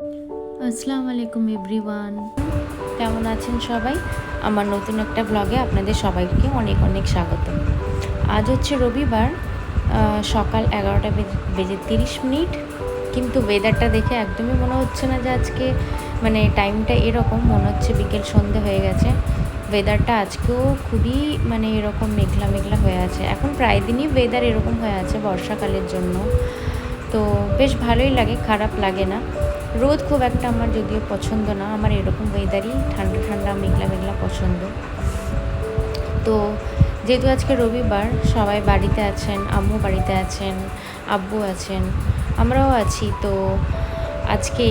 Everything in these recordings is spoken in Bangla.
আসসালামু আলাইকুম এভরিওয়ান। কেমন আছেন সবাই? আমার নতুন একটা ব্লগে আপনাদের সবাইকে অনেক অনেক স্বাগত। আজ হচ্ছে রবিবার সকাল এগারোটা বেজে- তিরিশ মিনিট। কিন্তু ওয়েদারটা দেখে একদমই মনে হচ্ছে না যে আজকে মানে টাইমটা এরকম, মনে হচ্ছে বিকেল সন্ধে হয়ে গেছে। ওয়েদারটা আজকেও খুবই মানে এরকম মেঘলা মেঘলা হয়ে আছে। এখন প্রায় দিনই ওয়েদার এরকম হয়ে আছে বর্ষাকালের জন্য। তো বেশ ভালোই লাগে, খারাপ লাগে না। রোদ খুব একটা আমার যদিও পছন্দ না, আমার এরকম ওয়েদারই ঠান্ডা ঠান্ডা, মেঘলা মেঘলা পছন্দ। তো যেহেতু আজকে রবিবার, সবাই বাড়িতে আছেন, আম্মু বাড়িতে আছেন, আব্বু আছেন, আমরাও আছি। তো আজকে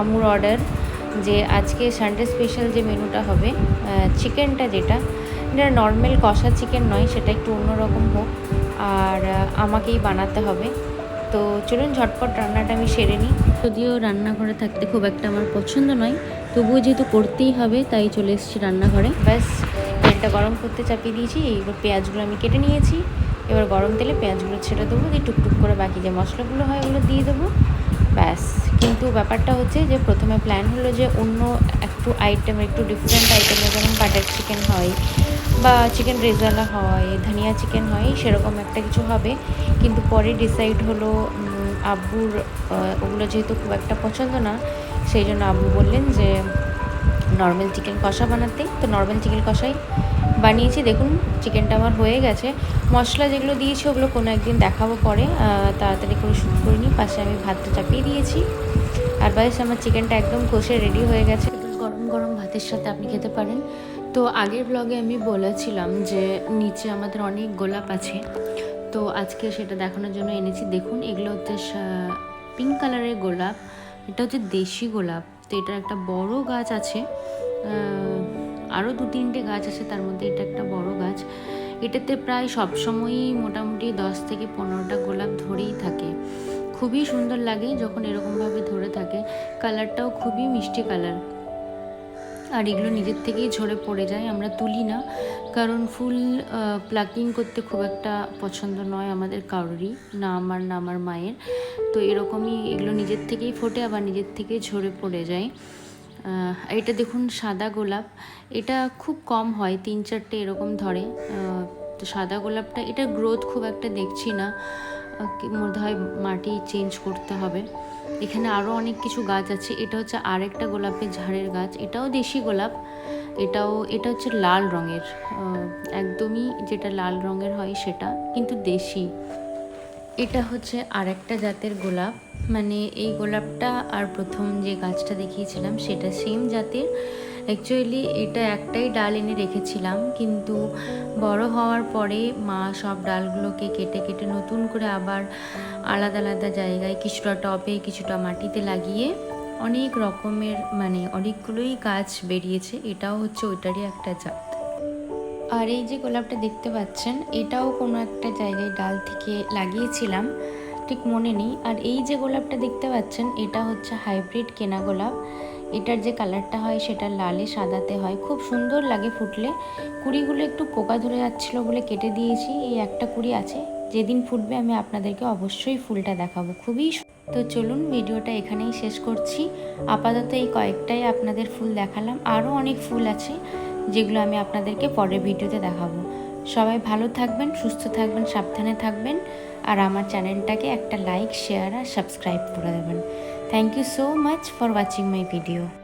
আম্মুর অর্ডার যে আজকে সানডে স্পেশাল যে মেনুটা হবে চিকেনটা যেটা, এটা নর্মাল কষা চিকেন নয়, সেটা একটু অন্যরকম হোক। আর আমাকেই বানাতে হবে। তো চলুন ঝটপট রান্নাটা আমি সেরে নিই। যদিও রান্নাঘরে থাকতে খুব একটা আমার পছন্দ নয় তবুও যেহেতু করতেই হবে তাই চলে এসেছি রান্নাঘরে। ব্যাস তেলটা গরম করতে চাপিয়ে দিয়েছি এবার পেঁয়াজগুলো আমি কেটে নিয়েছি। এবার গরম তেলে পেঁয়াজগুলো ছেড়ে দেবো দিয়ে টুকটুক করে বাকি যে মশলাগুলো হয় ওগুলো দিয়ে দেবো। ব্যাস। কিন্তু ব্যাপারটা হচ্ছে যে, প্রথমে প্ল্যান হলো যে, অন্য একটু আইটেম একটু ডিফারেন্ট আইটেমের যেমন বাটার চিকেন হয় বা চিকেন রেজালা হয়, ধনিয়া চিকেন হয়, সেরকম একটা কিছু হবে। কিন্তু পরে ডিসাইড হলো আব্বুর ওগুলো যেহেতু খুব একটা পছন্দ না, সেই জন্য আব্বু বললেন যে নর্মাল চিকেন কষা বানাতে। তো নর্মাল চিকেন কষাই। বানিয়েছি, দেখুন চিকেনটা আমার হয়ে গেছে। মশলা যেগুলো দিয়েছি, ওগুলো কোনো একদিন দেখাবো পরে। তাড়াতাড়ি করে শুট করে নিই। পাশে আমি ভাতটা চাপিয়ে দিয়েছি। আর বাইশ আমার চিকেনটা একদম কষে রেডি হয়ে গেছে। গরম গরম ভাতের সাথে আপনি খেতে পারেন। তো আগের ব্লগে আমি বলেছিলাম যে, নিচে আমাদের অনেক গোলাপ আছে। তো আজকে সেটা দেখানোর জন্য এনেছি। দেখুন, এগুলো হচ্ছে পিঙ্ক কালারের গোলাপ। এটা হচ্ছে দেশি গোলাপ। তো এটার একটা বড় গাছ আছে। আরও দু তিনটে গাছ আছে, তার মধ্যে এটা একটা বড় গাছ। এটাতে প্রায় সবসময়ই মোটামুটি দশ থেকে পনেরোটা গোলাপ ধরেই থাকে। খুবই সুন্দর লাগে যখন এরকমভাবে ধরে থাকে। কালারটাও খুবই মিষ্টি কালার। আর এগুলো নিজের থেকেই ঝরে পড়ে যায়, আমরা তুলি না। কারণ ফুল প্লাকিং করতে খুব একটা পছন্দ নয় আমাদের কারোরই, না আমার না আমার মায়ের। তো এরকমই এগুলো নিজের থেকেই ফোটে, আবার নিজের থেকেই ঝরে পড়ে যায়। এটা দেখুন সাদা গোলাপ। এটা খুব কম হয়, তিন চারটে এরকম ধরে। তো সাদা গোলাপটা, এটা গ্রোথ খুব একটা দেখছি না। মনে হয় মাটি চেঞ্জ করতে হবে। এখানে আরও অনেক কিছু গাছ আছে। এটা হচ্ছে আরেকটা গোলাপের ঝাড়ের গাছ। এটাও দেশি গোলাপ। এটাও, এটা হচ্ছে লাল রঙের। একদমই যেটা লাল রঙের হয় সেটা, কিন্তু দেশি। এটা হচ্ছে আরেকটা জাতের গোলাপ। মানে এই গোলাপটা আর প্রথম যে গাছটা দেখিয়েছিলাম সেটা সেম জাতের। অ্যাকচুয়ালি এটা একটাই ডাল এনে রেখেছিলাম। কিন্তু বড় হওয়ার পরে মা সব ডালগুলোকে কেটে কেটে নতুন করে আবার আলাদা আলাদা জায়গায় কিছুটা টবে, কিছুটা মাটিতে লাগিয়ে অনেক রকমের মানে অনেকগুলোই গাছ বেরিয়েছে। এটাও হচ্ছে ওইটারই একটা জাত। আর এই যে গোলাপটা দেখতে পাচ্ছেন, এটাও কোনো একটা জায়গায় ডাল থেকে লাগিয়েছিলাম, ঠিক মনে নেই। আর এই যে গোলাপটা দেখতে পাচ্ছেন, এটা হচ্ছে হাইব্রিড কেনা গোলাপ। এটার যে কালারটা হয় সেটা লালে, সাদাতে হয়। খুব সুন্দর লাগে ফুটলে। কুড়িগুলো একটু পোকা ধরে যাচ্ছিল বলে কেটে দিয়েছি, এই একটা কুড়ি আছে। যেদিন ফুটবে আমি আপনাদেরকে অবশ্যই ফুলটা দেখাবো। খুবই তো চলুন ভিডিওটা এখানেই শেষ করছি। আপাতত এই কয়েকটাই আপনাদের ফুল দেখালাম। আরও অনেক ফুল আছে। যেগুলো আমি আপনাদেরকে পরের ভিডিওতে দেখাবো। সবাই ভালো থাকবেন, সুস্থ থাকবেন, সাবধানে থাকবেন আর আমার চ্যানেলটাকে একটা লাইক, শেয়ার আর সাবস্ক্রাইব করে দেবেন। Thank you so much for watching my video